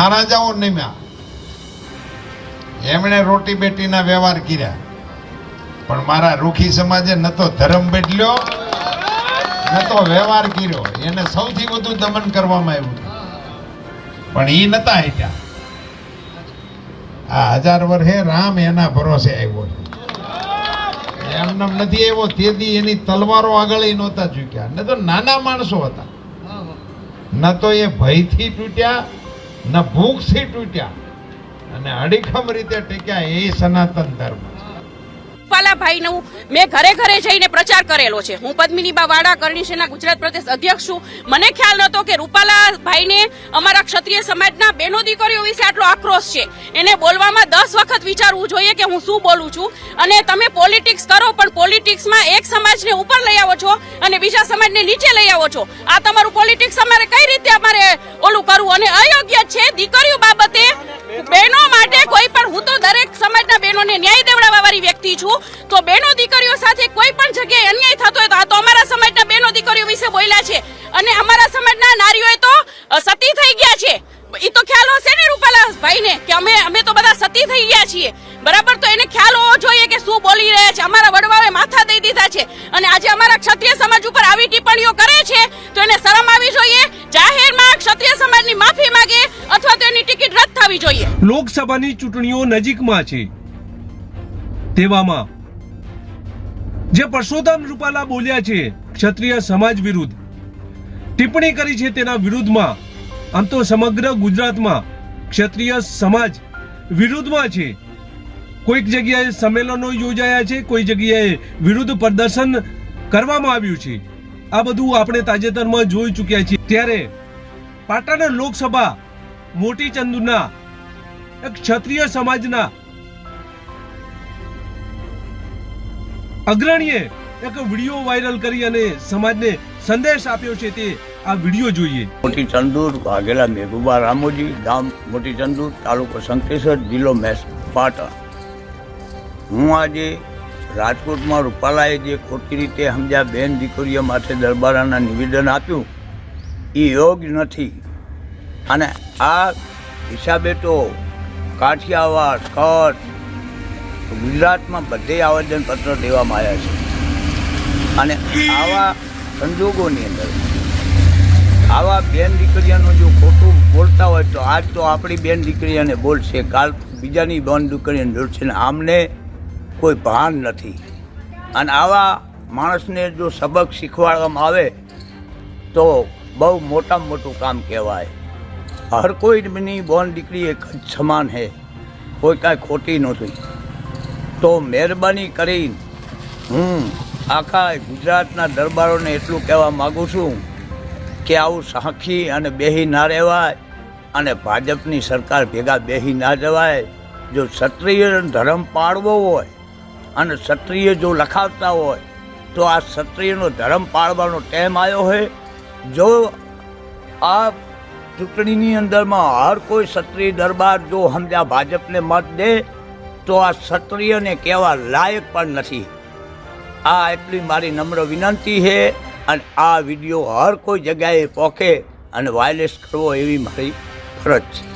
મહારાજાઓ નિમ્યા. એમણે રોટી બેટીના વ્યવહાર કર્યા. પણ મારા રૂખી સમાજે ન તો ધર્મ બેટલ્યો ન તો વ્યવહાર કર્યો. એને સૌથી વધુ દમન કરવામાં આવ્યું પણ એ નતા હટ્યા આ હજાર વર્ષે રામ એના ભરોસે આવ્યો છે. એમનેમ નથી આવ્યો, તેથી એની તલવારો આગળ ય નહોતા ચૂક્યા. ન તો નાના માણસો હતા. ન તો એ ભયથી તૂટ્યા ન ભૂખથી તૂટ્યા અને અડીખમ રીતે ટેક્યા એ સનાતન ધર્મ. રૂપાલાભાઈનું મેં ઘરે ઘરે જઈને પ્રચાર કરેલો છે. હું પદ્મિનીબા વાડા, કરણી ગુજરાત પ્રદેશ અધ્યક્ષ છું. મને ખ્યાલ નહોતો કે રૂપાલાભાઈને અમારા ક્ષત્રિય સમાજના બહેનો દીકરીઓ વિશે આટલો આક્રોશ છે. એને બોલવામાં દસ વખત વિચારવું જોઈએ કે હું શું બોલું છું. અને તમે પોલિટિક્સ કરો, પણ પોલિટિક્સમાં એક સમાજને ઉપર લઈ આવો છો અને બીજા સમાજને નીચે લઈ આવો છો. આ તમારું પોલિટિક્સ અમારે કઈ રીતે અમારે ઓલું કરવું? અને અયોગ્ય છે, દીકરીઓ બાબતે બહેનો માટે કોઈ પણ હું તો સમાજના બહેનોને ન્યાય દેવડાવવા વાળી વ્યક્તિ છું. તો બહેનો દીકરીઓ સાથે કોઈ પણ જગ્યાએ અન્યાય થતો હોય તો આ તો અમારા સમાજના બહેનો દીકરીઓ વિશે બોલ્યા છે. અને અમારા સમાજના નારીઓએ તો સતી થઈ ગયા છે. એ તો ખ્યાલ હશે ને રૂપાલા ભાઈને કે અમે અમે તો બધા સતી થઈ ગયા છીએ. બરાબર? તો એને ખ્યાલ હોવો જોઈએ કે શું બોલી રહ્યા છે. અમારા વડવાઓએ માથા દઈ દીધા છે. અને આજે અમારા ક્ષત્રિય સમાજ ઉપર આવી ટિપ્પણીઓ કરે છે. તો એને શરમ ટિકિટ જોઈએ. લોકસભાની ચૂંટણીઓ નજીકમાં છે. તેવામાં જે પરસોત્તમ રૂપાલા બોલ્યા છે, ક્ષત્રિય સમાજ વિરુદ્ધ. ટિપ્પણી કરી છે તેના વિરુદ્ધમાં. આમ તો સમગ્ર ગુજરાતમાં ક્ષત્રિય સમાજ વિરુદ્ધમાં છે. કોઈક જગ્યાએ સંમેલનો યોજાયા છે, કોઈ જગ્યાએ વિરુદ્ધ પ્રદર્શન કરવામાં આવ્યું છે. આ બધું આપણે તાજેતરમાં જોઈ ચૂક્યા છીએ. ત્યારે પાટણ લોકસભા મોટી ચંદુના ક્ષત્રિય સમાજના અગ્રણીએ એક વીડિયો વાયરલ કરી અને સમાજને સંદેશ આપ્યો છે તે આ વીડિયો જોઈએ. મોટી ચંદુર, વાઘેલા મેઘુબા રામોજી, ગામ મોટી ચંદુર, તાલુકો શંકેશ્વર, જિલ્લો મેસ, પાટણ. હું આજે રાજકોટમાં રૂપાલાએ જે ખોટી રીતે સમજ્યા, બેન દીકરીઓ માટે દરબારાના નિવેદન આપ્યું એ યોગ નથી. અને આ હિસાબે તો કાઠિયાવાડ, કચ્છ. ગુજરાતમાં બધે આવેદનપત્ર દેવામાં આવ્યા છે. અને આવા સંજોગોની અંદર, આવા બેન દીકરીઓનું જો ખોટું બોલતા હોય તો આજ તો આપણી બેન દીકરીઓને બોલશે. કાલ બીજાની બેન દીકરીઓને બોલશે ને આમને કોઈ ભાન નથી. અને આવા માણસને જો સબક શીખવાડવામાં આવે તો બહુ મોટામાં મોટું કામ કહેવાય. હર કોઈની બોન દીકરી એક જ સમાન છે કોઈ કાંઈ ખોટી નથી તો મહેરબાની કરી હું આખા ગુજરાતના દરબારોને એટલું કહેવા માગું છું કે આવું સાખી અને બેહી ના રહેવાય અને ભાજપની સરકાર ભેગા બેહી ના જવાય. જો ક્ષત્રિય ધર્મ પાળવો હોય અને ક્ષત્રિય જો લખાવતા હોય, તો આ ક્ષત્રિયનો ધર્મ પાળવાનો ટાઈમ આવ્યો હોય જો આ ચૂંટણીની અંદરમાં હર કોઈ ક્ષત્રિય દરબાર જો સમજ્યા ભાજપને મત દે, તો આ ક્ષત્રિયને કહેવા લાયક પણ નથી. આ એટલી મારી નમ્ર વિનંતી છે અને આ વીડિયો હર કોઈ જગ્યાએ પોખે અને વાયરલેસ કરવો એવી મારી ફરજ છે.